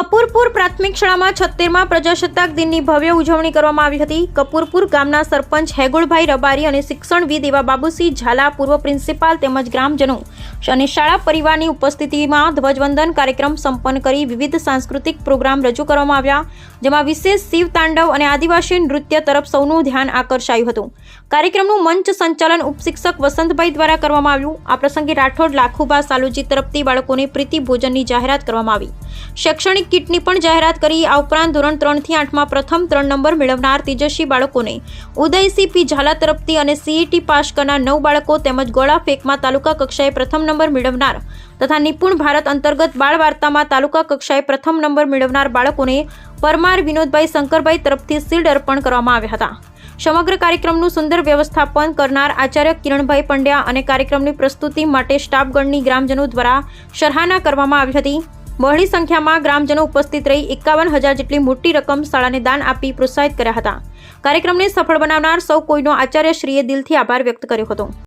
કપૂરપુર પ્રાથમિક શાળામાં છત્તેરમાં પ્રજાસત્તાક દિનની ભવ્ય ઉજવણી કરવામાં આવી હતી. કપૂરપુર ગામના સરપંચ હેગુળભાઈ રબારી અને શિક્ષણવિદ એવા બાબુસિંહ ઝાલા, પૂર્વ પ્રિન્સિપાલ તેમજ ગ્રામજનો અને શાળા પરિવારની ઉપસ્થિતિમાં ધ્વજવંદન કાર્યક્રમ સંપન્ન કરી વિવિધ સાંસ્કૃતિક પ્રોગ્રામ રજૂ કરવામાં આવ્યા, જેમાં વિશેષ શિવ તાંડવ અને આદિવાસી નૃત્ય તરફ સૌનું ધ્યાન આકર્ષાયું હતું. કાર્યક્રમનું મંચ સંચાલન ઉપશિક્ષક વસંતભાઈ દ્વારા કરવામાં આવ્યું. આ પ્રસંગે રાઠોડ લાખુબા સાલુજી તરફથી બાળકોને પ્રીતિ ભોજનની જાહેરાત કરવામાં આવી. શૈક્ષણિક કિટની પણ જાહેરાત કરી. આ ઉપરાંત ધોરણ ત્રણથી આઠમાં પ્રથમ ત્રણ નંબર મેળવનાર તેજસ્વી બાળકોને ઉદયસિંહ પી. ઝાલા તરફથી અને સીઈટી પાસ કરનાર નવ બાળકો તેમજ ગોળા ફેંકમાં તાલુકા કક્ષાએ પ્રથમ નંબર મેળવનાર તથા નિપુણ ભારત અંતર્ગત બાળ વાર્તામાં તાલુકા કક્ષાએ પ્રથમ નંબર મેળવનાર બાળકોને પરમાર વિનોદભાઈ શંકરભાઈ તરફથી શિલ્ડ અર્પણ કરવામાં આવ્યા હતા. સમગ્ર કાર્યક્રમનું સુંદર વ્યવસ્થાપન કરનાર આચાર્ય કિરણભાઈ પંડ્યા અને કાર્યક્રમની પ્રસ્તુતિ માટે સ્ટાફગણની ગ્રામજનો દ્વારા સરાહના કરવામાં આવી હતી. બહોળી સંખ્યામાં ગ્રામજનો ઉપસ્થિત રહી એકાવન હજાર જેટલી મોટી રકમ શાળાને દાન આપી પ્રોત્સાહિત કર્યા હતા. કાર્યક્રમને સફળ બનાવનાર સૌ કોઈનો આચાર્યશ્રીએ દિલથી આભાર વ્યક્ત કર્યો હતો.